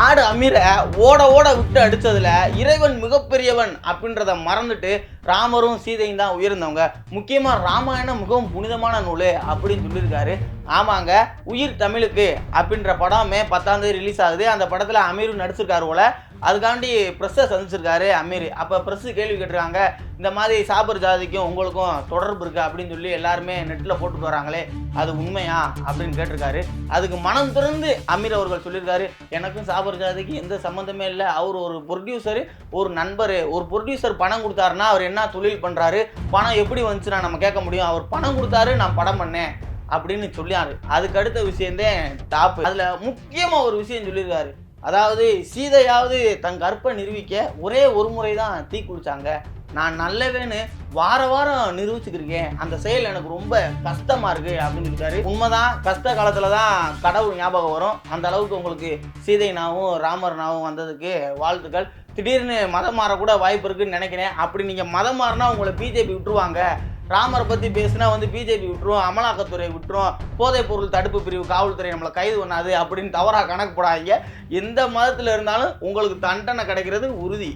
ஆடு அமீரை ஓட ஓட விட்டு அடித்ததில் இறைவன் மிகப்பெரியவன் அப்படின்றத மறந்துட்டு ராமரும் சீதையும் தான் உயர்ந்தவங்க. முக்கியமாக ராமாயணம் மிகவும் புனிதமான நூல் அப்படின்னு சொல்லியிருக்காரு. ஆமாங்க உயிர் தமிழுக்கு அப்படின்ற படம் மே பத்தாம் தேதி ரிலீஸ் ஆகுது. அந்த படத்தில் அமீரும் நடிச்சிருக்காரு போல. அதுக்காண்டி ப்ரெஸ்ஸை சந்திச்சிருக்காரு அமீர். அப்போ ப்ரெஸ்ஸு கேள்வி கேட்டிருக்காங்க இந்த மாதிரி சாபர் ஜாதிக்கும் உங்களுக்கும் தொடர்பு இருக்கு அப்படின்னு சொல்லி எல்லாருமே நெட்டில் போட்டுட்டு வராங்களே அது உண்மையா அப்படின்னு கேட்டிருக்காரு. அதுக்கு மனம் திறந்து அமீர் அவர்கள் சொல்லியிருக்காரு எனக்கும் சாபர் ஜாதிக்கு எந்த சம்மந்தமே இல்லை. அவர் ஒரு ப்ரொடியூசர் ஒரு நண்பர் ஒரு ப்ரொடியூசர் பணம் கொடுத்தாருன்னா அவர் என்ன தொழில் பண்ணுறாரு பணம் எப்படி வந்துச்சுன்னா நம்ம கேட்க முடியும். அவர் பணம் கொடுத்தாரு நான் படம் பண்ணேன் அப்படின்னு சொல்லியாரு. அதுக்கு அடுத்த விஷயந்தேன் டாப் அதில் முக்கியமாக ஒரு விஷயம் சொல்லியிருக்காரு. அதாவது சீதையாவது தன் கற்பை நிரூபிக்க ஒரே ஒரு முறை தான் தீ குளிச்சாங்க. நான் நல்லவேன்னு வார வாரம் நிரூபிச்சுக்கிருக்கேன். அந்த செயல் எனக்கு ரொம்ப கஷ்டமா இருக்கு அப்படின்னு இருக்காரு உண்மைதான் கஷ்ட காலத்துல தான் கடவுள் ஞாபகம் வரும். அந்த அளவுக்கு உங்களுக்கு சீதைனாவும் ராமர்னாவும் வந்ததுக்கு வாழ்த்துக்கள். திடீர்னு மதம் மாறக்கூட வாய்ப்பு இருக்குன்னு நினைக்கிறேன். அப்படி நீங்கள் மதம் மாறினா உங்களை பிஜேபி விட்டுருவாங்க. ராமரை பத்தி பேசினா வந்து பிஜேபி விட்டுரும் அமலாக்கத்துறை விட்டுரும் போதைப் பொருள் தடுப்பு பிரிவு காவல்துறை நம்மளை கைது பண்ணாது அப்படின்னு தவறாக கணக்கு போடாதீங்க. எந்த மதத்தில் இருந்தாலும் உங்களுக்கு தண்டனை கிடைக்கிறது உறுதி.